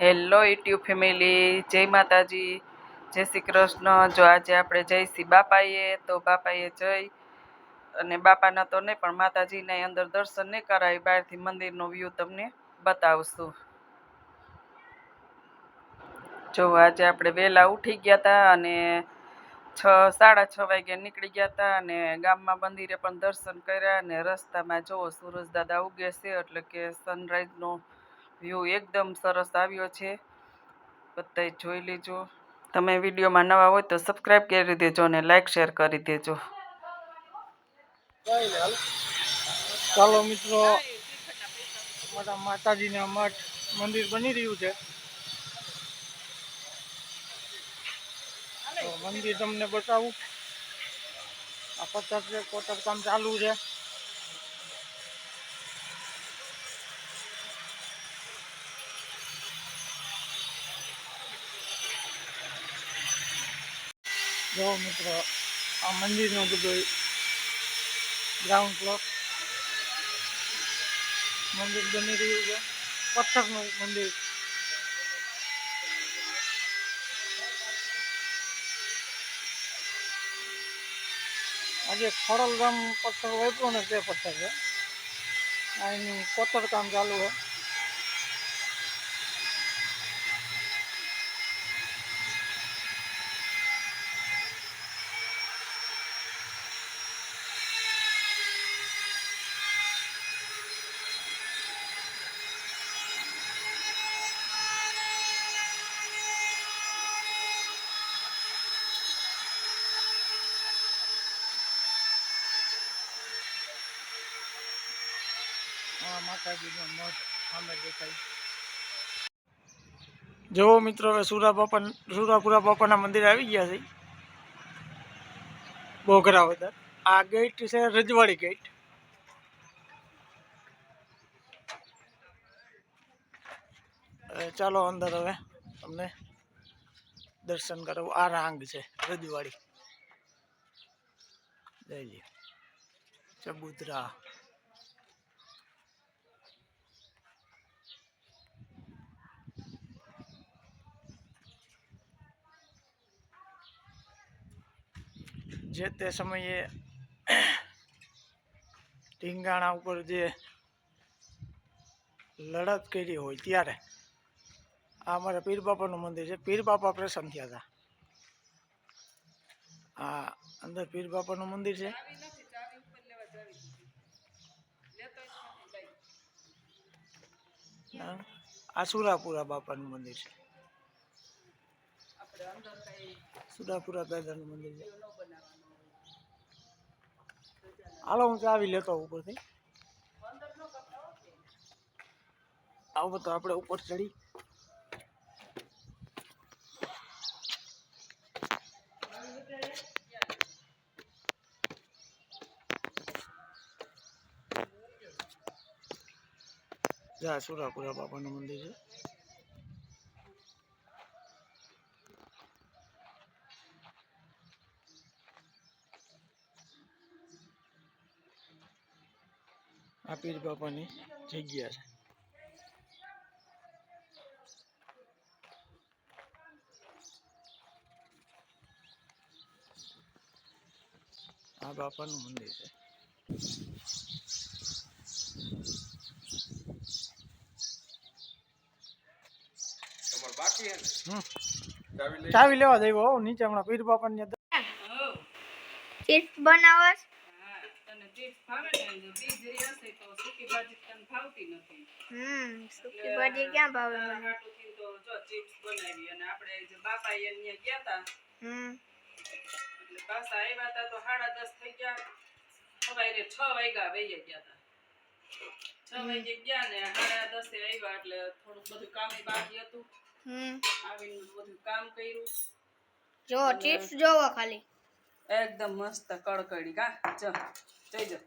Hello YouTube family જય માતાજી. જય શ્રી કૃષ્ણ. જો આજે આપણે જઈશી બાપાએ, તો બાપાએ જઈ અને બાપાના તો નહીં, પણ માતાજીને અંદર દર્શન નહીં કરાવી બહારથી મંદિરનો વ્યૂ તમને બતાવશું. જો આજે આપણે વહેલા ઉઠી ગયા હતા અને છ, સાડા છ વાગે નીકળી ગયા હતા અને ગામમાં મંદિરે પણ દર્શન કર્યા અને રસ્તામાં જુઓ, સૂરજ દાદા ઉગે છે, એટલે કે સનરાઈઝનો વ્યૂ એકદમ સરસ આવ્યો છે. બધાય જોઈ લેજો. તમે વિડીયોમાં નવા હોય તો સબસ્ક્રાઈબ કરી દેજો અને લાઈક શેર કરી દેજો. ચાલો મિત્રો, અમારા માતાજીના મઠ મંદિર બની રહ્યું છે. મંદિર તમને બતાવું. આ પચાસ કોટર કામ ચાલુ છે. જો મિત્રો. આ મંદિરનું બધું ગ્રાઉન્ડ ફ્લોર મંદિર બની રહ્યું છે. પથ્થરનું મંદિર. આજે ખોડલ ગામ પથ્થર વાપરો ને તે પથ્થર છે. એનું કોતર કામ ચાલુ છે. જુઓ મિત્રો, હવે સુરા સુરાપુરા બાપાના મંદિર આવી ગયા છે. બોઘરા વધાર. આ ગેટ છે રજવાડી ગેટ. ચાલો અંદર હવે તમને દર્શન કરાવું. આ રાંગ છે, રજવાડી. લઈ ચબુતરા. જે તે સમયે ઢીંગાણા ઉપર જે લડત કરી હોય ત્યારે આ અમારા પીર બાપાનું મંદિર છે. પીર બાપા પ્રસન્ન થયા હતા. આ અંદર પીર બાપાનું મંદિર છે. આ સુરાપુરા બાપાનું મંદિર છે. સુરાપુરા દાદાનું મંદિર છે. હાલો, હું ચાવી લેતો ઉપરથી. આવો તો આપણે ઉપર ચડી. જા, સુરાપુરા બાપાનું મંદિર છે. પીર બાપાની જગ્યા છે. આ બાપાનું મંદિર છે. ચાવી લેવા દેવો નીચે હમણાં પીર બાપાની અંદર ચિપ્સ બનાવસ હમ સુકી ભાજી ક્યાં ભાવે મને? હમ. એટલે પાછા આવ્યા હતા તો સાડા દસ થઈ ગયા. સવારે છ વાગ્યા વહી ગયા હતા છ વાગે ગયા ને સાડા દસે આવ્યા એટલે થોડુંક બધું કામ બાકી હતું. હમ. આવીને બધું કામ કર્યું. જો ચિપ્સ જોવો ખાલી. એકદમ મસ્ત કડકડી. કા? જો. જોઈ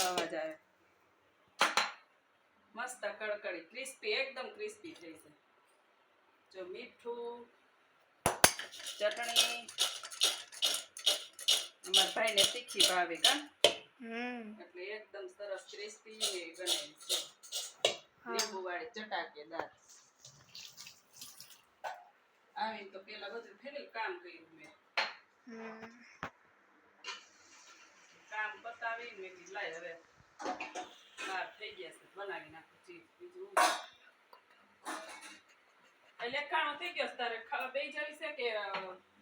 અવાજ આવે. મસ્ત કડકડી. ક્રિસ્પી એકદમ ક્રિસ્પી થઈ છે. જો મીઠું ચટણી. મારા ભાઈ ને તીખી ભાવે કા? એટલે એકદમ સરસ ક્રિસ્પી બનાવી છે. લીંબુ વાળી ચટાકેદાર આવી તો પેલા બધું ફેરેલ કામ કર્યું મેં. કીધું લાય હવે બાર થઈ ગયા છે બનાવી નાખું ચીઝ બીજું એટલે કાણો થઈ ગયો તારે ખાવા બેસી જવી છે કે અ,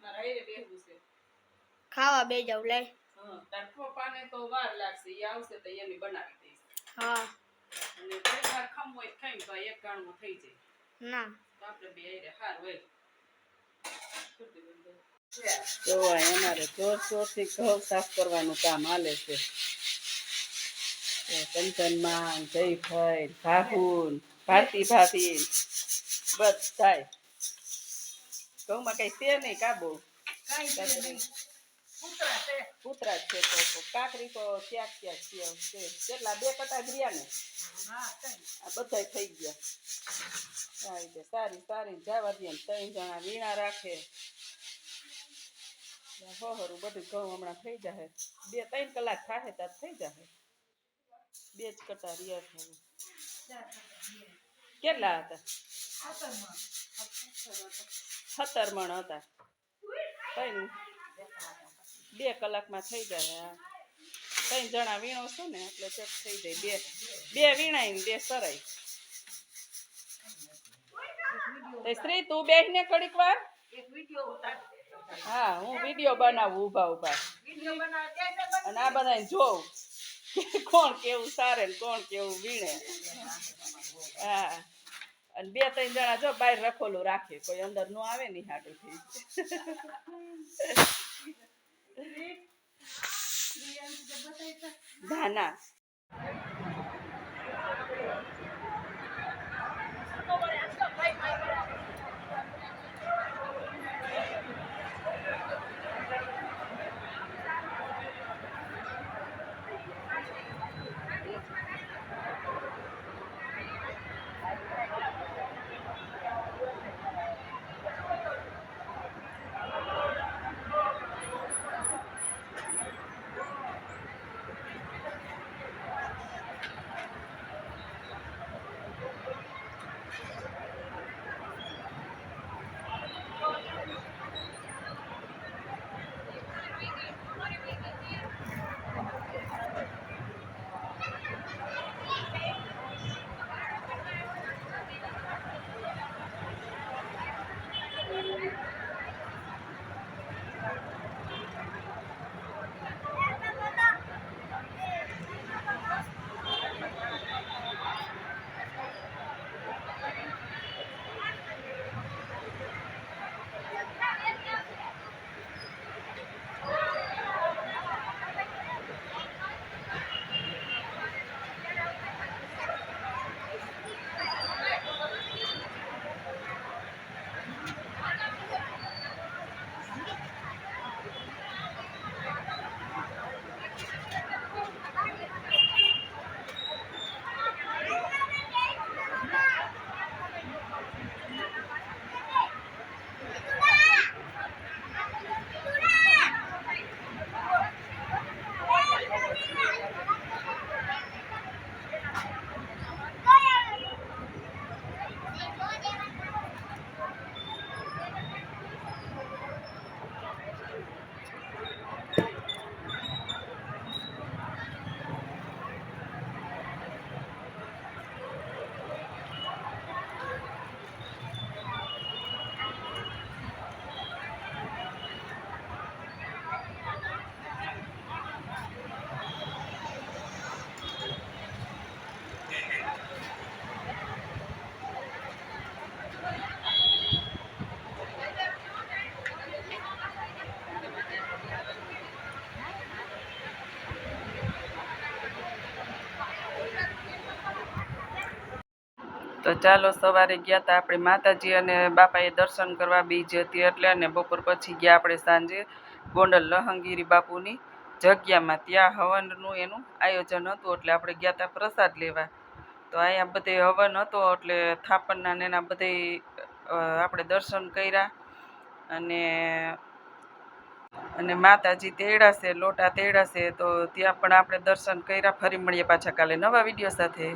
મારે હારે છે? ખાવા બે જાવ લે તાર પપ્પાને તો વાર લાગશે એ આવશે તો એની બનાવી દઈશ. હા. અને વાર ખમવું હોય તો તો એક ગાણું થઈ જાય. ના. આપણે બે હાર હોય. તો અમારે જોર જોરથી ઘઉં સાફ કરવાનું કામ હાલે છે. કંચનમાં જયભાઈ ભાભુન ભારતી ભાભી બધાય ઘઉંમાં કઈ છે નહીં કાબુ? કૂતરા છે. તો કાકરી તો ક્યાંક ક્યાંક છે કેટલા? બે કટા રહ્યા ને? આ બધા થઈ ગયા. સારી સારી જવા દે ત્રણ જણા વીણા રાખે. હોહરું બધું ઘઉં હમણાં થઈ જાય બે ત્રણ કલાક થાય ત્યાં થઈ જાય બે જ કટા રહ્યા છે હવે. કેટલા હતા? સત્તર મણ હતા ત્રણ બે કલાકમાં થઈ જાય હા ત્રણ જણા વીણો છો ને એટલે ચેક થઈ જાય. બે બે વીણાય ને બે સરાય. તે શ્રી તું બેસને ઘડીક વાર? હા હું વીડિયો બનાવું ઊભા ઊભા. અને આ બધાને જોઉં. કોણ કેવું સારે ને કોણ કેવું વીણે. હા. અને બે ત્રણ જણા જો બહાર રખોલું રાખે. કોઈ અંદર નો આવે નહીં સાડુથી ના હાટુથી તો ચાલો સવારે ગયા હતા આપણે માતાજી અને બાપાએ દર્શન કરવા બીજ હતી એટલે અને બપોર પછી ગયા આપણે સાંજે ગોંડલ લહંગીરી બાપુની જગ્યામાં. ત્યાં હવનનું એનું આયોજન હતું એટલે આપણે ગયા હતા પ્રસાદ લેવા. તો અહીંયા બધે હવન હતો એટલે થાપણના ને એના બધે આપણે દર્શન કર્યા અને અને માતાજી તેડાશે લોટા તેડાશે તો ત્યાં પણ આપણે દર્શન કર્યા. ફરી મળીએ પાછા કાલે નવા વીડિયો સાથે.